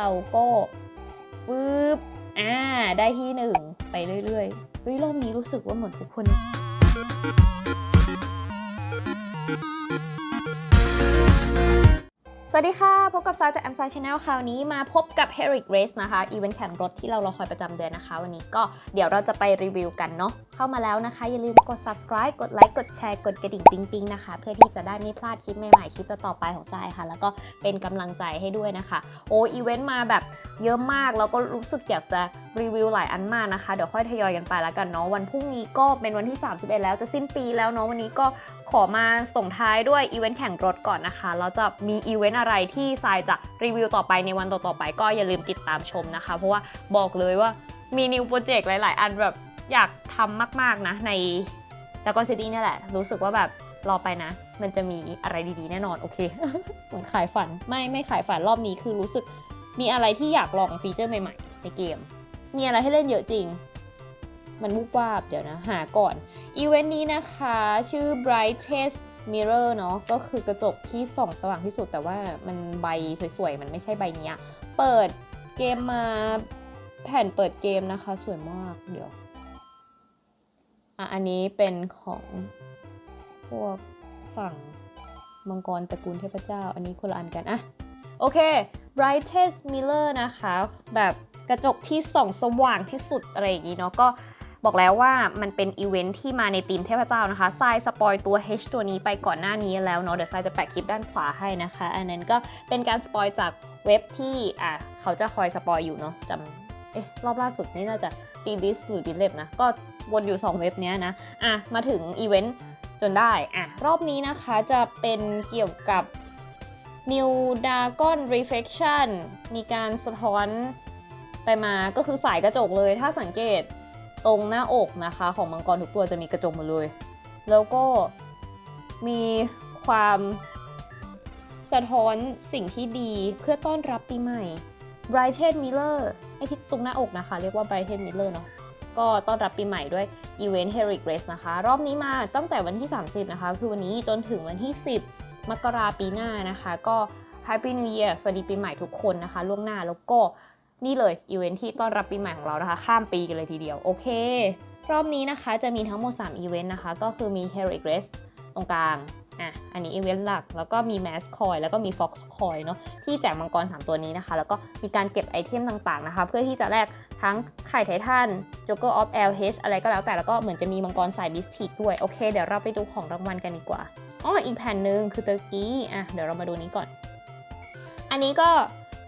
เราก็ปึ๊บอ่า ได้ที่หนึ่งไปเรื่อยๆเฮ้ยรอบนี้รู้สึกว่าเหมือนทุกคนสวัสดีค่ะ พบกับซาจากแอมซายชาแนลคราวนี้มาพบกับ Heric Race นะคะอีเวนต์แข่งรถที่เรารอคอยประจำเดือนนะคะ วันนี้ก็เดี๋ยวเราจะไปรีวิวกันเนาะเข้ามาแล้วนะคะ อย่าลืมกด subscribe กดไลค์กดแชร์กดกระดิ่งติ๊งๆนะคะ เพื่อที่จะได้ไม่พลาดคลิปใหม่ๆคลิปต่อๆไปของทรายค่ะ แล้วก็เป็นกำลังใจให้ด้วยนะคะ โอ้อีเวนต์มาแบบเยอะมากแล้วก็รู้สึกอยากจะรีวิวหลายอันมากนะคะ เดี๋ยวค่อยทยอยกันไปแล้วกันเนาะวันพรุ่งนี้ก็เป็นวันที่ 31 แล้วจะสิ้นปีแล้วเนาะวันนี้ก็ขอมาส่งท้ายด้วยอีเวนต์แข่งรถก่อนนะคะแล้วจะมีอีเวนต์อะไรที่ทรายจะรีวิวต่อไปในวันต่อๆไป ก็อย่าลืมติดตามชมนะคะ เพราะว่าบอกเลยว่ามีนิวโปรเจกต์หลาย ๆ อันแบบ อยากทำมากๆนะในแล้วก็ซิตี้นี่แหละ รู้สึกว่าแบบรอไปนะ มันจะมีอะไรดีๆแน่นอนโอเค เหมือนขายฝันไม่ไม่ขายฝันรอบนี้คือรู้สึกมีอะไรที่อยากลองฟีเจอร์ใหม่ๆ ในเกม มีอะไรให้เล่นเยอะจริง มันมุกวาบเดี๋ยวนะ หาก่อนอีเวนต์นี้นะคะชื่อ brightest mirror เนาะก็คือกระจกที่ส่องสว่างที่สุด แต่ว่ามันใบสวยๆ มันไม่ใช่ใบเนี้ยเปิดเกมมาแผ่นเปิดเกมนะคะ สวยมากเดี๋ยว อะอันนี้เป็นของพวกฝั่งมังกรตระกูลเทพเจ้า อันนี้คนละอันกันอะโอเค brightest mirror นะคะ แบบกระจกที่ส่องสว่างที่สุดอะไรอย่างนี้เนาะก็บอกแล้วว่ามันเป็นอีเวนท์ที่มาในทีมเทพเจ้านะคะทรายสปอยตัว H ตัวนี้ไปก่อนหน้านี้แล้วเนาะเดี๋ยวทรายจะแปะคลิปด้านขวาให้นะคะ อันนั้นก็เป็นการสปอยจากเว็บที่อะเขาจะคอยสปอยอยู่เนาะจำเอ๊ะรอบล่าสุดนี่น่าจะ d d i s หรือ d i l e b นะก็ วนอยู่ 2 เว็บเนี้ยนะ อะ มาถึงอีเวนต์จนได้ อะ รอบนี้นะคะจะเป็นเกี่ยวกับ New Dragon Reflection มีการสะท้อนไปมาก็คือสายกระจกเลย ถ้าสังเกตตรงหน้าอกนะคะของมังกรทุกตัวจะมีกระจกหมดเลย แล้วก็มีความสะท้อนสิ่งที่ดีเพื่อต้อนรับปีใหม่ Brighted Mirror ไอที่ตรงหน้าอกนะคะ เรียกว่า Brighted Mirror เนาะ ก็ต้อนรับปีใหม่ด้วย Event Heric Race นะคะ รอบนี้มาตั้งแต่วันที่ 30 นะคะ คือวันนี้จนถึงวันที่ 10 มกราปีหน้านะคะ ก็ Happy New Year สวัสดีปีใหม่ทุกคนนะคะ ล่วงหน้าแล้วก็นี่เลยอีเวนท์ที่ต้อนรับปีใหม่ของเรานะคะ ข้ามปีกันเลยทีเดียว โอเค รอบนี้นะคะจะมีทั้งหมด 3 อีเวนต์นะคะ ก็คือมี Heric Race ตรงกลาง อะ อันนี้อีเวนต์หลัก แล้วก็มี Mass Coin แล้วก็มี Fox Coin เนาะที่แจกมังกร 3 ตัวนี้นะคะ แล้วก็มีการเก็บไอเทมต่างๆนะคะ เพื่อที่จะแลกทั้งไข่ไททัน Joker of LH อะไรก็แล้วแต่ แล้วก็เหมือนจะมีมังกรสายบิสติกด้วย โอเค เดี๋ยวเราไปดูของรางวัลกันดีกว่า อ๋อ อีกแผ่นหนึ่งคือตะกี้ อะ เดี๋ยวเรามาดูนี้ก่อน อันนี้ก็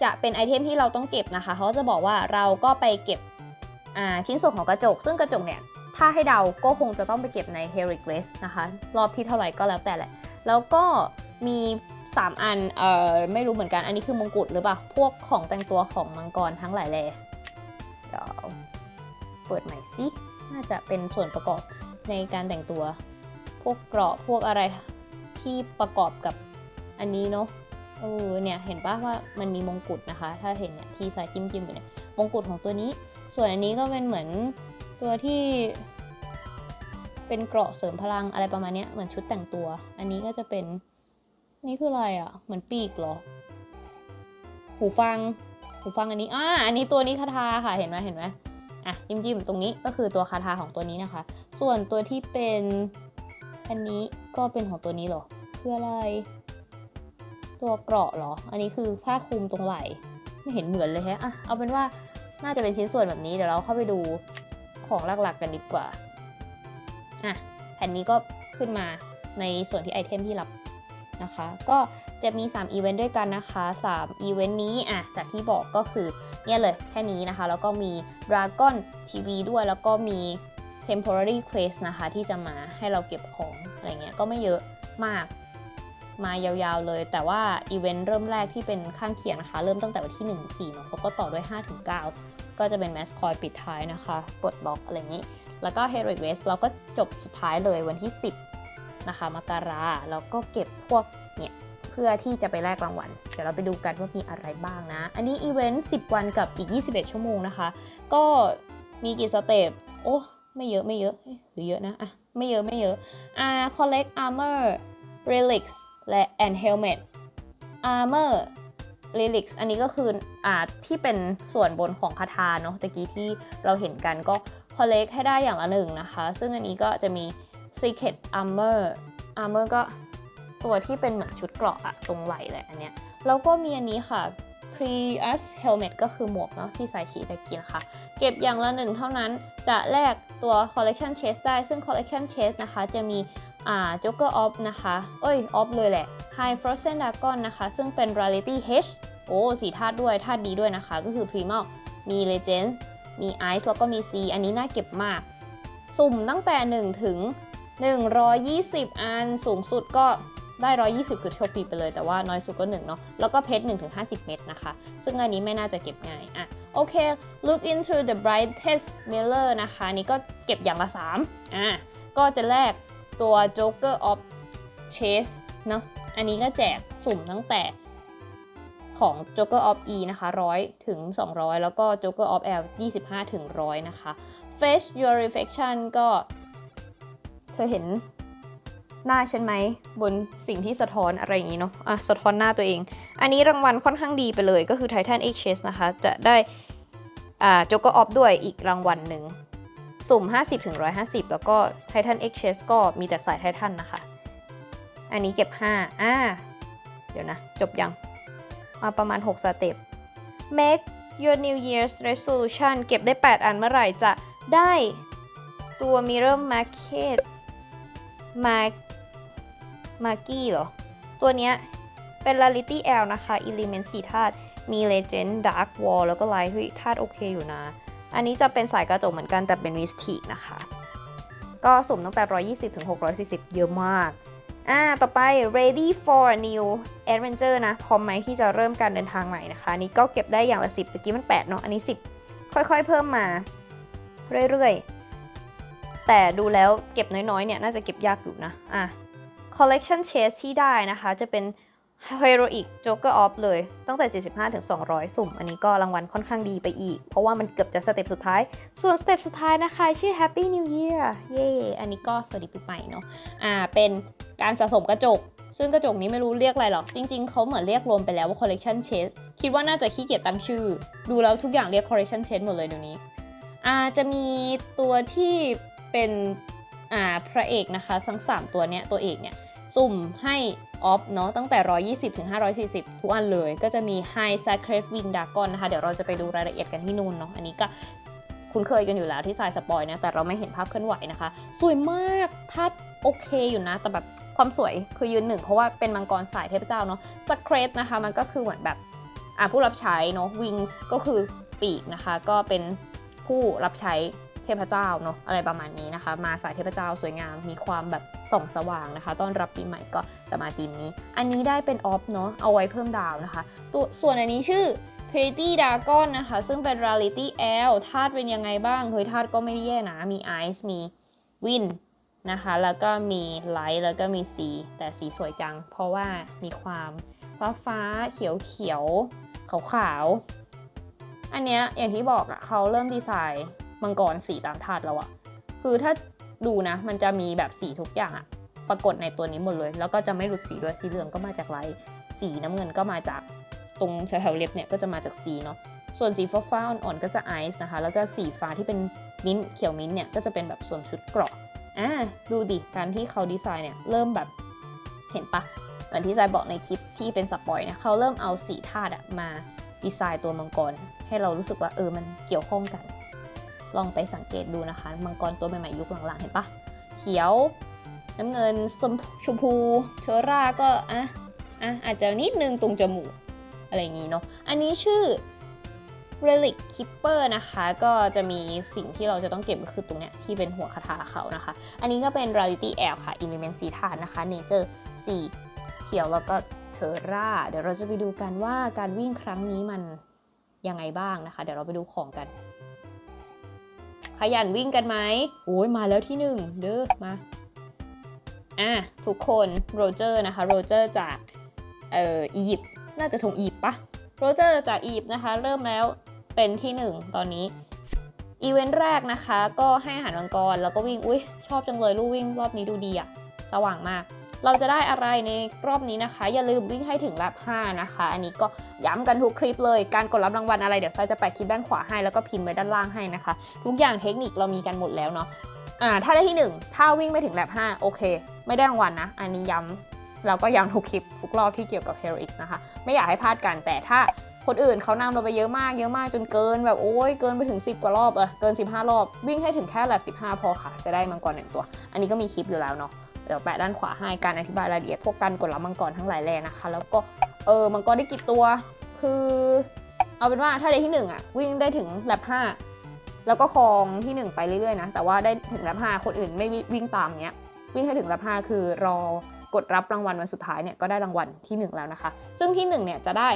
จะเป็นไอเทมที่เราต้องเก็บนะคะ เขาจะบอกว่าเราก็ไปเก็บอ่าชิ้นส่วนของกระจก ซึ่งกระจกเนี่ย ถ้าให้เดาก็คงจะต้องไปเก็บใน Heric Race นะคะ รอบที่เท่าไหร่ก็แล้วแต่แหละ แล้วก็มี 3 อัน เอ่อ ไม่รู้เหมือนกัน อันนี้คือมงกุฎหรือเปล่า พวกของแต่งตัวของมังกรทั้งหลายแหล่เดี๋ยวเปิดใหม่สิ น่าจะเป็นส่วนประกอบในการแต่งตัว พวกเกราะ พวกอะไรที่ประกอบกับอันนี้เนาะเออเนี่ยเห็นปะว่ามันมีมงกุฎนะคะ ถ้าเห็นเนี่ยที่สายจิ้มจิ้มๆอยู่เนี่ย มงกุฎของตัวนี้ ส่วนอันนี้ก็เป็นเหมือน ตัวที่เป็นเกราะเสริมพลังอะไรประมาณนี้เหมือนชุดแต่งตัว อันนี้ก็จะเป็นนี่คืออะไรอะ่ะ เหมือนปีกเหรอ หูฟัง หูฟังอันนี้อ่าอันนี้ตัวนี้คาถาค่ะเห็นไหมเห็นไหมอะจิ้มจิ้มตรงนี้ก็คือตัวคาถาของตัวนี้นะคะ ส่วนตัวที่เป็นอันนี้ก็เป็นของตัวนี้เหรอคืออะไร ตัวเกราะเหรอ อันนี้คือผ้าคลุมตรงไหล่ไม่เห็นเหมือนเลยแฮะอะเอาเป็นว่าน่าจะเป็นชิ้นส่วนแบบนี้เดี๋ยวเราเข้าไปดู ของหลักๆกันดีกว่าอะแผ่นนี้ก็ขึ้นมาในส่วนที่ไอเทมที่รับนะคะ ก็จะมี 3 อีเวนต์ด้วยกันนะคะ 3 อีเวนต์นี้อะจากที่บอกก็คือเนี่ยเลยแค่นี้นะคะ แล้วก็มี Dragon TV ด้วยแล้วก็มี Temporary Quest นะคะ ที่จะมาให้เราเก็บของอะไรเงี้ยก็ไม่เยอะมากมายาวๆเลย แต่ว่าอีเวนต์เริ่มแรกที่เป็นข้างเคียงนะคะ เริ่มตั้งแต่วันที่ 1 4เนาะแล้วก็ต่อด้วย5ถึง9 ก็จะเป็นแมสคอยปิดท้ายนะคะกดบล็อกอะไรนี้ แล้วก็ h e r o i c Race เราก็จบสุดท้ายเลยวันที่ 10 นะคะมกราแล้วก็เก็บพวกเนี่ยเพื่อที่จะไปแลกรางวัล เดี๋ยวเราไปดูกันว่ามีอะไรบ้างนะ อันนี้อีเวนต์ 10 วันกับอีก 21 ชั่วโมงนะคะ ก็มีกี่สเต็ปโอ้ไม่เยอะไม่เยอะเอ๊ะหรือเยอะนะอะไม่เยอะไม่เยอะอ่า collect armor relics และ and helmet armor Relics อันนี้ก็คืออ่าที่เป็นส่วนบนของคาถาเนาะตะกี้ที่เราเห็นกันก็ collect ให้ได้อย่างละหนึ่งนะคะ ซึ่งอันนี้ก็จะมี Secret Armor Armor ก็ตัวที่เป็นเหมือนชุดเกราะอะตรงไหล่แหละอันเนี้ยแล้วก็มีอันนี้ค่ะ Prius Helmet ก็คือหมวกเนาะที่ใส่ชีตะกี้นะคะเก็บอย่างละหนึ่งเท่านั้นจะแลกตัว Collection Chest ได้ซึ่ง Collection Chest นะคะจะมี อ่า Joker Off นะคะ เอ้ย Off เลยแหละ High Frozen Dragon นะคะ ซึ่งเป็น Rarity H โอ้สีธาตุด้วยธาตุดีด้วยนะคะ ก็คือ Primal มี Legend มี Ice แล้วก็มี C อันนี้น่าเก็บมาก สุ่มตั้งแต่ 1 ถึง 120 อัน สูงสุดก็ได้ 120 คือโชคดีไปเลย แต่ว่าน้อยสุดก็ 1 เนาะ แล้วก็เพชร1ถึง50 เม็ดนะคะ ซึ่งอันนี้ไม่น่าจะเก็บง่าย อะ โอเค look into the brightest mirror นะคะ นี่ก็เก็บอย่างละ 3 อะ ก็จะแลก ตัว Joker of Chase เนาะอันนี้ก็แจกสุ่มตั้งแต่ของ Joker of E นะคะ 100 ถึง 200 แล้วก็ Joker of L 25 ถึง 100 นะคะ Face your reflection ก็ เธอเห็นหน้าฉันไหม บนสิ่งที่สะท้อนอะไรอย่างนี้เนาะอะ สะท้อนหน้าตัวเอง อันนี้รางวัลค่อนข้างดีไปเลยก็คือ Titan X Chase นะคะ จะได้อ่า Joker of ด้วยอีกรางวัลหนึ่ง สุ่ม 50ถึง150 แล้วก็ Titan X Chase ก็มีแต่สายไททันนะคะ อันนี้เก็บ 5 อ่า เดี๋ยวนะ จบยัง มาประมาณ 6 สเต็ป make your new year's resolution เก็บได้ 8 อันเมื่อไหร่จะได้ตัว mirror market มามากี้เหรอ ตัวเนี้ยเป็น rarity L นะคะ element 4ธาตุ มี legend dark wall แล้วก็ light ธาตุโอเคอยู่นะ อันนี้จะเป็นสายกระจกเหมือนกันแต่เป็นวิสติกนะคะ ก็สุ่มตั้งแต่ 120ถึง640 เยอะมาก อ่า ต่อไป ready for new adventure นะ พร้อมไหมที่จะเริ่มการเดินทางใหม่นะคะนนี้ก็เก็บได้อย่างละ 10ตะกี้มัน 8 เนาะ อันนี้ 10 ค่อยๆ เพิ่มมา เรื่อยๆ แต่ดูแล้วเก็บน้อยๆ เนี่ย น่าจะเก็บยากอยู่นะ อะ collection chase ที่ได้นะคะ จะเป็น heroic joker off เลย ตั้งแต่ 75 ถึง 200 สุ่ม อันนี้ก็รางวัลค่อนข้างดีไปอีก เพราะว่ามันเกือบจะสเต็ปสุดท้าย ส่วนสเต็ปสุดท้ายนะคะ ชื่อ happy new year เย่อันนี้ก็สวัสดีปีใหม่เนาะอ่าเป็นการสะสมกระจก ซึ่งกระจกนี้ไม่รู้เรียกอะไรหรอก จริง ๆ เขาเหมือนเรียกรวมไปแล้วว่า collection chase คิดว่าน่าจะขี้เกียจตั้งชื่อ ดูแล้วทุกอย่างเรียก collection chase หมดเลยเดี๋ยวนี้อ่าจะมีตัวที่เป็นอ่าพระเอกนะคะ ทั้ง 3 ตัวเนี้ยตัวเอกเนี่ยสุ่มให้ ออฟเนาะตั้งแต่ 120ถึง540 ทุกอันเลย ก็จะมี High Sacred Wing Dragon นะคะ เดี๋ยวเราจะไปดูรายละเอียดกันที่นู่นเนาะอันนี้ก็คุ้นเคยกันอยู่แล้วที่สายสปอยนะแต่เราไม่เห็นภาพเคลื่อนไหวนะคะ สวยมากถ้าโอเคอยู่นะ แต่แบบความสวยคือยืนหนึ่งเพราะว่าเป็นมังกรสายเทพเจ้าเนาะ Sacred นะคะมันก็คือเหมือนแบบอ่าผู้รับใช้เนาะ Wings ก็คือปีกนะคะ ก็เป็นผู้รับใช้ เทพเจ้าเนาะอะไรประมาณนี้นะคะ มาสายเทพเจ้าสวยงามมีความแบบส่องสว่างนะคะ ต้อนรับปีใหม่ก็จะมาทีมนี้ อันนี้ได้เป็นออฟเนาะเอาไว้เพิ่มดาวนะคะ ตัวส่วนอันนี้ชื่อ Pretty Dragon นะคะ ซึ่งเป็น Rarity L ธาตุเป็นยังไงบ้างเฮ้ยธาตุก็ไม่แย่นะมี Ice มี Wind นะคะ แล้วก็มี Light แล้วก็มีสีแต่สีสวยจัง เพราะว่ามีความฟ้าฟ้าเขียวเขียวขาวขาวๆอันเนี้ยอย่างที่บอกอะเขาเริ่มดีไซน์ มังกรสีตามธาตุแล้วอะคือถ้าดูนะ มันจะมีแบบสีทุกอย่างอะปรากฏในตัวนี้หมดเลย แล้วก็จะไม่หลุดสีด้วยสีเหลืองก็มาจากไลท์สีน้ำเงินก็มาจากตรงแถวๆเล็บเนี่ยก็จะมาจากสีเนาะส่วนสีฟ้าฟ้าๆอ่อนๆก็จะไอซ์นะคะ แล้วก็สีฟ้าที่เป็นมิ้นท์เขียวมิ้นท์เนี่ยก็จะเป็นแบบส่วนชุดเกราะอ่าดูดิการที่เขาดีไซน์เนี่ยเริ่มแบบเห็นปะเหมือนที่ใจบอกในคลิปที่เป็นสปอยเนี่ยเขาเริ่มเอาสีธาตุอะมาดีไซน์ตัวมังกร ให้เรารู้สึกว่าเออมันเกี่ยวข้องกัน ลองไปสังเกตดูนะคะ มังกรตัวใหม่ๆยุคหลังๆเห็นปะเขียว น้ำเงินสมชมพูเชอร่าก็อะอะอาจจะนิดนึงตรงจมูกอะไรอย่างนี้เนาะอันนี้ชื่อ Relic Keeper นะคะ ก็จะมีสิ่งที่เราจะต้องเก็บก็คือตรงเนี้ยที่เป็นหัวคาถาเขานะคะ อันนี้ก็เป็น Rarity L ค่ะ Element สีธาตุนะคะ Nature สีเขียวแล้วก็เทอร่า เดี๋ยวเราจะไปดูกันว่าการวิ่งครั้งนี้มันยังไงบ้างนะคะ เดี๋ยวเราไปดูของกัน ขยันวิ่งกันไหมโอ้ยมาแล้วที่หนึ่งเด้อมาอะทุกคนโรเจอร์นะคะโรเจอร์จากเอ่ออียิปต์น่าจะทงอียิปต์ปะโรเจอร์จากอียิปต์นะคะ เริ่มแล้วเป็นที่หนึ่งตอนนี้อีเวนต์แรกนะคะ ก็ให้อาหารมังกรแล้วก็วิ่งอุ้ยชอบจังเลยลู่วิ่งรอบนี้ดูดีอะสว่างมาก เราจะได้อะไรในรอบนี้นะคะ อย่าลืมวิ่งให้ถึงแลบ5นะคะ อันนี้ก็ย้ำกันทุกคลิปเลย การกดรับรางวัลอะไรเดี๋ยวทรายจะแปะคลิปด้านขวาให้แล้วก็พิมพ์ไว้ด้านล่างให้นะคะ ทุกอย่างเทคนิคเรามีกันหมดแล้วเนาะอ่าถ้าได้ที่ 1 ถ้าวิ่งไม่ถึงแลบ5โอเค ไม่ได้รางวัลนะ อันนี้ย้ำเราก็ย้ำทุกคลิปทุกรอบที่เกี่ยวกับ h e r o x นะคะ ไม่อยากให้พลาดกันแต่ถ้าคนอื่นเขานำเราไปเยอะมากเยอะมากจนเกินแบบโอ้ยเกินไปถึง 10 กว่ารอบเออเกิน 15 รอบ วิ่งให้ถึงแค่แลบ15 พอค่ะ จะได้มังกรหนึ่งตัว อันนี้ก็มีคลิปอยู่แล้วเนาะ เดี๋ยวแปะด้านขวาให้การอธิบายรายละเอียดพวกการกดรับมังกรทั้งหลายแหล่นะคะ แล้วก็เออมังกรได้กี่ตัว คือเอาเป็นว่าถ้าได้ที่หนึ่งอะวิ่งได้ถึงแลบห้าแล้วก็ครองที่หนึ่งไปเรื่อยๆนะ แต่ว่าได้ถึงแลบห้าคนอื่นไม่วิ่งตามเนี้ยวิ่งให้ถึงแลบห้าคือรอกดรับรางวัลวันสุดท้ายเนี่ยก็ได้รางวัลที่หนึ่งแล้วนะคะ ซึ่งที่หนึ่งเนี่ยจะได้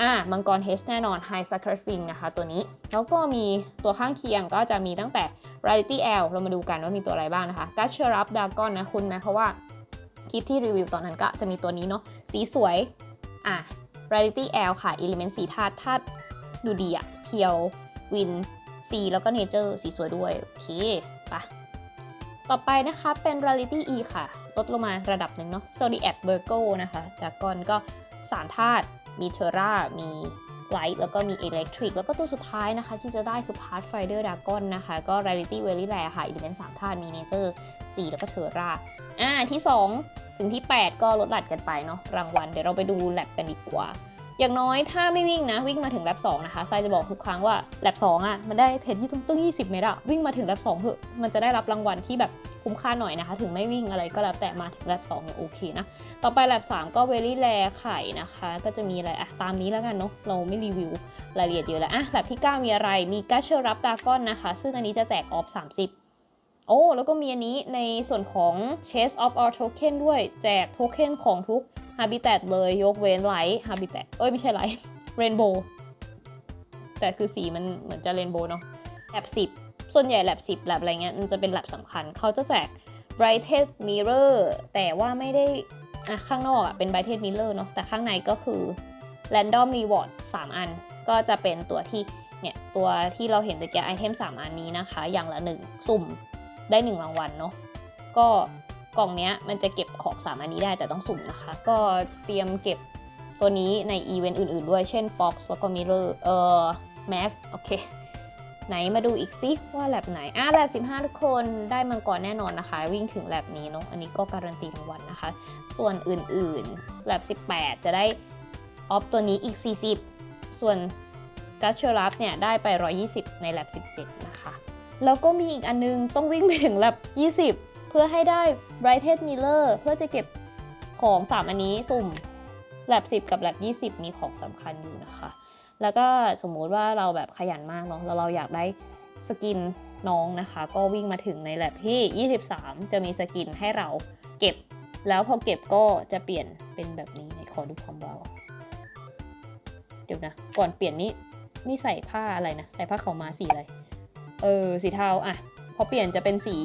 อ่ามังกร H แน่นอน High Sacrifice นะคะตัวนี้ แล้วก็มีตัวข้างเคียงก็จะมีตั้งแต่ r a l i t y L เรามาดูกันว่ามีตัวอะไรบ้างนะคะ g a s h e r u p Dragon นะคุณไหมเพราะว่าคลิปที่รีวิวตอนนั้นก็จะมีตัวนี้เนาะสีสวย อะ r a l i t y L ค่ะ Element สีธาตุธาตุดูดีอะเพียววินซีแล้วก็ Nature สีสวยด้วย โอเคปะต่อไปนะคะเป็น r a l i t y E ค่ะ ลดลงมาระดับหนึ่งเนาะ Zodiac Virgo นะคะ Dragon ก็สามธาตุมีเทอร่ามี Light แล้วก็มี Electric แล้วก็ตัวสุดท้ายนะคะ ที่จะได้คือ Pathfinder Dragon นะคะ ก็ Reality Very Rare ค่ะ Element 3ธาตุมี Nature 4 แล้วก็เทอร่าอ่า ที่ 2 ถึงที่ 8 ก็ลดหลั่นกันไปเนาะรางวัล เดี๋ยวเราไปดูแลบกันดีกว่า อย่างน้อยถ้าไม่วิ่งนะ วิ่งมาถึงแลบ2นะคะไซจะบอกทุกครั้งว่าแลบ2อะมันได้เพจที่ต้องต้อง20 เมตรอะวิ่งมาถึงแลบ2เถอะมันจะได้รับรางวัลที่แบบ คุ้มค่าหน่อยนะคะ ถึงไม่วิ่งอะไรก็แล้วแต่มาถึงแลบ2เนี่ยโอเคนะ ต่อไปแลบ3ก็เวลี่แลไข่นะคะ ก็จะมีอะไรอะตามนี้แล้วกันเนาะเราไม่รีวิวรายละเอียดเยอะแล้วอะแลบที่ 9 มีอะไรมีกัเชอร์รับดากอนนะคะ ซึ่งอันนี้จะแจกออฟ30โอ้ แล้วก็มีอันนี้ในส่วนของ Chase of All Token ด้วย แจกโทเค็นของทุก Habitat เลยยกเว้นไลท์ Habitat เอ้ย ไม่ใช่ไลท์ Rainbow แต่คือสีมันเหมือนจะ Rainbow เนาะแลบ10 ส่วนใหญ่แลบ10แลบอะไรเงี้ยมันจะเป็นแลบสำคัญ เขาจะแจก Brighted Mirror แต่ว่าไม่ได้อะข้างนอกอะเป็น Brighted Mirror เนาะแต่ข้างในก็คือ Random Reward 3 อัน ก็จะเป็นตัวที่เนี่ย ตัวที่เราเห็นตะเกียไอเทม 3 อันนี้นะคะ อย่างละ 1 สุ่มได้ 1 รางวัลเนาะก็กล่องเนี้ยมันจะเก็บของ 3 อันนี้ได้แต่ต้องสุ่มนะคะ ก็เตรียมเก็บตัวนี้ในอีเวนต์อื่นๆด้วย เช่น Fox แล้วก็ Mirror เอ่อ Mass โอเค ไหนมาดูอีกซิว่าแลบไหนอะแลบ15 ทุกคนได้มังกรแน่นอนนะคะ วิ่งถึงแลบนี้เนาะอันนี้ก็การันตีรางวัลนะคะ ส่วนอื่นๆแลบ18 จะได้ออฟตัวนี้อีก 40 ส่วนกัชเชอรับเนี่ยได้ไป 120 ในแลบ17 นะคะ แล้วก็มีอีกอันนึงต้องวิ่งไปถึงแลบ20 เพื่อให้ได้ Brighted Miller เพื่อจะเก็บของ 3 อันนี้สุ่มแลบ10 กับแลบ20 มีของสำคัญอยู่นะคะ แล้วก็สมมุติว่าเราแบบขยันมากเนาะแล้วเราอยากได้สกินน้องนะคะ ก็วิ่งมาถึงในแลบที่ 23 จะมีสกินให้เราเก็บ แล้วพอเก็บก็จะเปลี่ยนเป็นแบบนี้ในขอดูความเบาเดี๋ยวนะ ก่อนเปลี่ยนนี่นี่ใส่ผ้าอะไรนะ ใส่ผ้าขาวมาสีอะไร เออ สีเทาอะ พอเปลี่ยนจะเป็นสี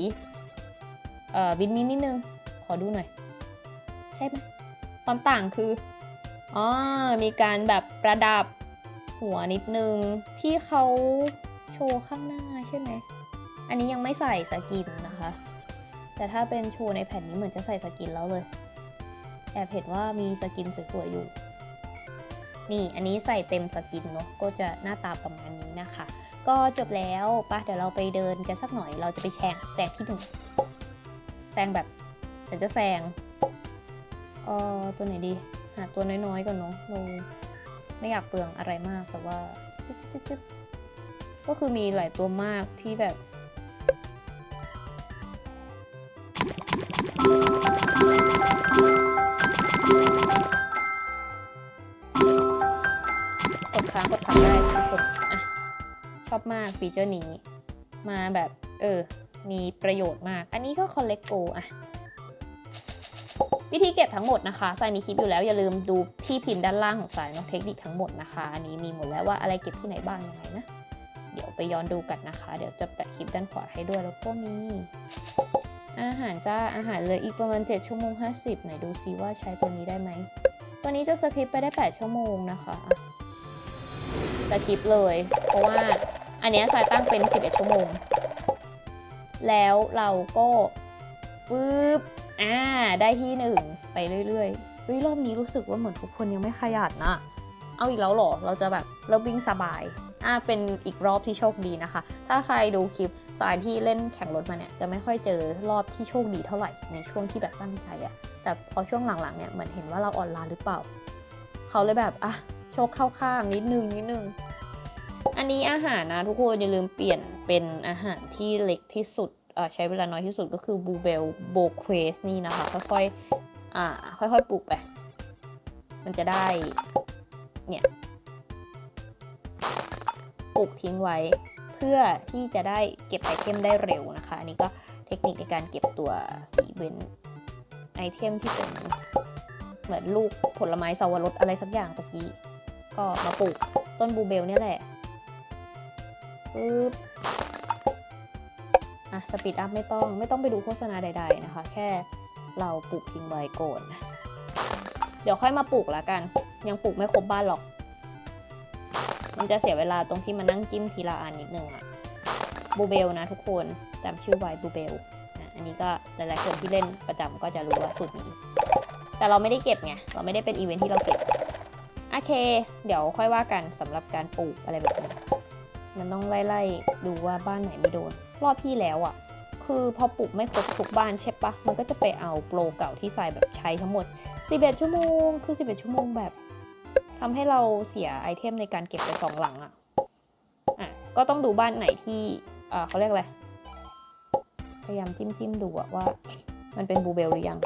เอ่อวินมินนิดนึง ขอดูหน่อย ใช่ไหมความต่างคือ อ๋อ มีการแบบประดับ หัวนิดนึง ที่เขาโชว์ข้างหน้าใช่ไหม อันนี้ยังไม่ใส่สกินนะคะ แต่ถ้าเป็นโชว์ในแผ่นนี้เหมือนจะใส่สกินแล้วเลย แอบเห็นว่ามีสกินสวยๆอยู่ นี่อันนี้ใส่เต็มสกินเนาะ ก็จะหน้าตาประมาณนี้นะคะ ก็จบแล้วปะเดี๋ยวเราไปเดินกันสักหน่อย เราจะไปแชงแซงที่หนึ่งแซงแบบฉันจะแซงเออตัวไหนดี หาตัวน้อยๆก่อนเนาะเรา ไม่อยากเปลืองอะไรมากแต่ว่าก็คือมีหลายตัวมากที่แบบกดค้างกดค้างได้ทุกคนอะชอบมากฟีเจอร์นี้ มาแบบ เออ มีประโยชน์มาก อันนี้ก็คอลเลกโกอะ วิธีเก็บทั้งหมดนะคะทรายมีคลิปอยู่แล้วอย่าลืมดูที่พิมพ์ด้านล่างของสายเนาะเทคนิคทั้งหมดนะคะ อันนี้มีหมดแล้วว่าอะไรเก็บที่ไหนบ้างยังไงนะเดี๋ยวไปย้อนดูกันนะคะ เดี๋ยวจะแปะคลิปด้านขวาให้ด้วยแล้วก็มี อาหารจ้าอาหารเลยอีกประมาณ 7 ชั่วโมง 50 ไหนดูซิว่าใช้ตัวนี้ได้ไหมตัวนี้จะสคริปไปได้ 8 ชั่วโมงนะคะอะสคริปเลย เพราะว่าอันนี้สายตั้งเป็น 11 ชั่วโมง แล้วเราก็ปึ๊บ อ่า ได้ที่หนึ่งไปเรื่อยๆเฮ้ยรอบนี้รู้สึกว่าเหมือนทุกคนยังไม่ขยันนะเอาอีกแล้วหรอ เราจะแบบเริ่มวิ่งสบาย อ่า เป็นอีกรอบที่โชคดีนะคะ ถ้าใครดูคลิปสายที่เล่นแข่งรถมาเนี่ย จะไม่ค่อยเจอรอบที่โชคดีเท่าไหร่ ในช่วงที่แบบตั้งใจอะแต่พอช่วงหลังๆเนี่ย เหมือนเห็นว่าเราอ่อนล้าหรือเปล่า เขาเลยแบบ อะ โชคเข้าข้างนิดนึงนิดนึง อันนี้อาหารนะทุกคนอย่าลืมเปลี่ยนเป็นอาหารที่เล็กที่สุด ใช้เวลาน้อยที่สุดก็คือบูเบลโบเควสนี่นะคะ ค่อยๆอ่าค่อยๆปลูกไป มันจะได้ เนี่ยปลูกทิ้งไว้ เพื่อที่จะได้เก็บไอเทมได้เร็วนะคะ อันนี้ก็เทคนิคในการเก็บตัวอีเวนต์ไอเทมที่เป็นเหมือนลูกผลไม้สวรสอะไรสักอย่างตะกี้ ก็มาปลูกต้นบูเบลเนี่ยแหละปึ๊บ อะสปีดอัพไม่ต้องไม่ต้องไปดูโฆษณาใด ๆนะคะ แค่เราปลูกทิ้งไว้ก่อนเดี๋ยวค่อยมาปลูกแล้วกัน ยังปลูกไม่ครบบ้านหรอก มันจะเสียเวลาตรงที่มานั่งจิ้มทีละอันนิดนึงอะบูเบลนะทุกคนจำชื่อไว้บูเบลอันนี้ก็หลายๆคนที่เล่นประจำก็จะรู้ว่าสูตรนี้ แต่เราไม่ได้เก็บไง เราไม่ได้เป็นอีเวนท์ที่เราเก็บ โอเค เดี๋ยวค่อยว่ากันสำหรับการปลูกอะไรแบบนี้ มันต้องไล่ๆดูว่าบ้านไหนไม่โดน รอบที่แล้วอะ่ะ คือพอปลูกไม่ครบทุกบ้านใช่ปะมันก็จะไปเอาโปรเก่าที่ใส่แบบใช้ทั้งหมด 11 ชั่วโมง คือ 11 ชั่วโมงแบบทำให้เราเสียไอเทมในการเก็บไปสองหลังอะ่ะอะ ก็ต้องดูบ้านไหนที่อ่าเขาเรียกอะไรพยายามจิ้มจิ้มดูอะว่า มันเป็นบูเบลหรือยัง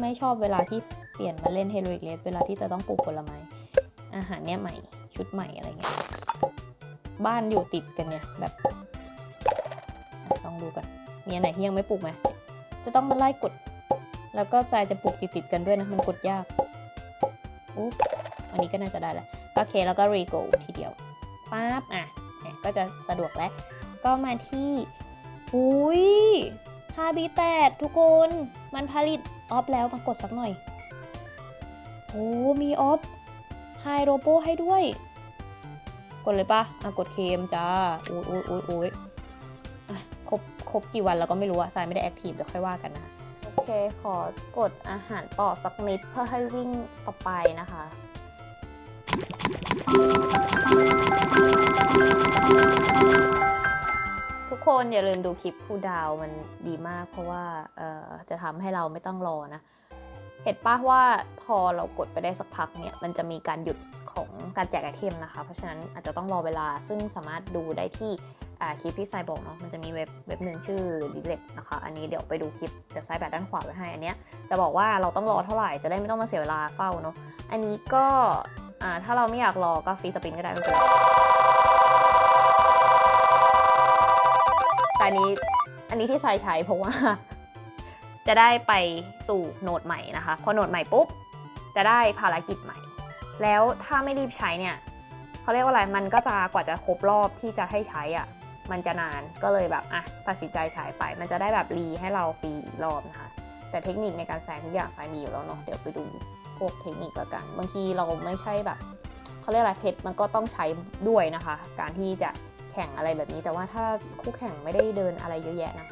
ไม่ชอบเวลาที่เปลี่ยนมาเล่นเฮโร i กเลสเวลาที่จะต้องปลูกผลไม้อาหารเนี่ยใหม่ชุดใหม่อะไรเงี้ย บ้านอยู่ติดกันเนี่ยแบบอะลองดูกันมีอันไหนที่ยังไม่ปลูกไหมจะต้องมาไล่กด แล้วก็ใจจะปลูกติดๆกันด้วยนะมันกดยากอุ๊บอันนี้ก็น่าจะได้แล้วโอเคแล้วก็รีโกทีเดียวปั๊บอะเนก็จะสะดวกแล้ว ก็มาที่หุยฮาบิแตดทุกคนมันผลิตออฟแล้วมากดสักหน่อยโอ้มีออฟไฮโรโปให้ด้วย กดเลยปะอะกดเคมจ้าโอ้ยโอ้ยโอ้ยโอ้ยอะครบครบกี่วันแล้วก็ไม่รู้อะสายไม่ได้แอคทีฟเดี๋ยวค่อยว่ากันนะโอเค ขอกดอาหารต่อสักนิดเพื่อให้วิ่งต่อไปนะคะ ทุกคนอย่าลืมดูคลิปคูลดาวมันดีมากเพราะว่าเอ่อจะทำให้เราไม่ต้องรอนะ เห็นปะว่าพอเรากดไปได้สักพักเนี่ยมันจะมีการหยุดของการแจกไอเทมนะคะ เพราะฉะนั้นอาจจะต้องรอเวลาซึ่งสามารถดูได้ที่คลิปที่ไซบอกเนาะมันจะมีเว็บเว็บหนึ่งชื่อดิเล็นะคะอันนี้เดี๋ยวไปดูคลิปเดี๋ยวไซแปะด้านขวาไว้ให้อันเนี้ยจะบอกว่าเราต้องรอเท่าไหร่จะได้ไม่ต้องมาเสียเวลาเฝ้าเนาะอันนี้ก็อ่าถ้าเราไม่อยากรอก็ฟรีสปินก็ได้ไม่เป็นไรแต่อันนี้อันนี้ที่ไซใช้เพราะว่า จะได้ไปสู่โหนดใหม่นะคะ พอโหนดใหม่ปุ๊บ จะได้ภารกิจใหม่ แล้วถ้าไม่รีบใช้เนี่ยเขาเรียกว่าอะไร มันก็จะกว่าจะครบรอบที่จะให้ใช้อะ่ะ มันจะนาน ก็เลยแบบอะตัดสินใจใช้ไป มันจะได้แบบรีให้เราฟรีอีกรอบนะคะ แต่เทคนิคในการแซงทุกอย่างสายมีอยู่แล้วเนาะ เดี๋ยวไปดูพวกเทคนิคละกัน บางทีเราไม่ใช่แบบเขาเรียกอะไรเพชรมันก็ต้องใช้ด้วยนะคะ การที่จะแข่งอะไรแบบนี้ แต่ว่าถ้าคู่แข่งไม่ได้เดินอะไรเยอะแยะนะ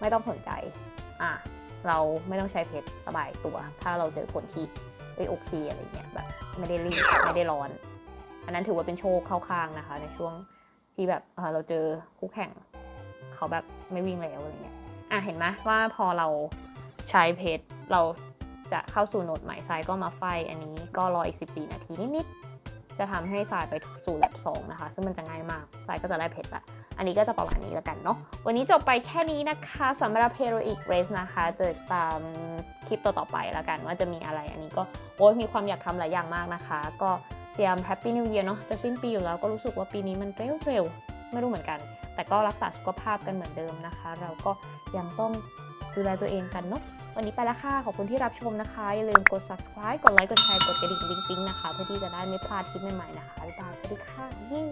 ไม่ต้องสนใจ อะเราไม่ต้องใช้เพชรสบายตัว ถ้าเราเจอคนที่เอ้ยโอเคอะไรเงี้ยแบบไม่ได้รีบไม่ได้ร้อน อันนั้นถือว่าเป็นโชคเข้าข้างนะคะ ในช่วงที่แบบเราเจอคู่แข่ง เขาแบบไม่วิ่งแล้วอะไรเงี้ยอะเห็นไหมว่าพอเราใช้เพชรเราจะเข้าสู่โหนดใหม่ทรายก็มาไฟอันนี้ก็รออีก 14 นาทีนิดๆจะทำให้ทรายไปสู่แลบ2นะคะ ซึ่งมันจะง่ายมากทรายก็จะได้เพชรละ อันนี้ก็จะประมาณนี้แล้วกันเนาะ วันนี้จบไปแค่นี้นะคะสำหรับ Heroic Race นะคะเจอตามคลิปต่อๆไปแล้วกันว่าจะมีอะไร อันนี้ก็โอ้ยมีความอยากทำหลายอย่างมากนะคะ ก็เตรียม Happy New Year เนาะจะสิ้นปีอยู่แล้วก็รู้สึกว่าปีนี้มันเร็วๆ ไม่รู้เหมือนกัน แต่ก็รักษาสุขภาพกันเหมือนเดิมนะคะ เราก็ยังต้องดูแลตัวเองกันเนาะวันนี้ไปแล้วค่ะขอบคุณที่รับชมนะคะ อย่าลืมกด subscribe กดไลค์ กดแชร์ กดกระดิ่งติ๊งๆนะคะ เพื่อที่จะได้ไม่พลาดคลิปใหม่ๆนะคะบ๊ายบายสวัสดีค่ะเย้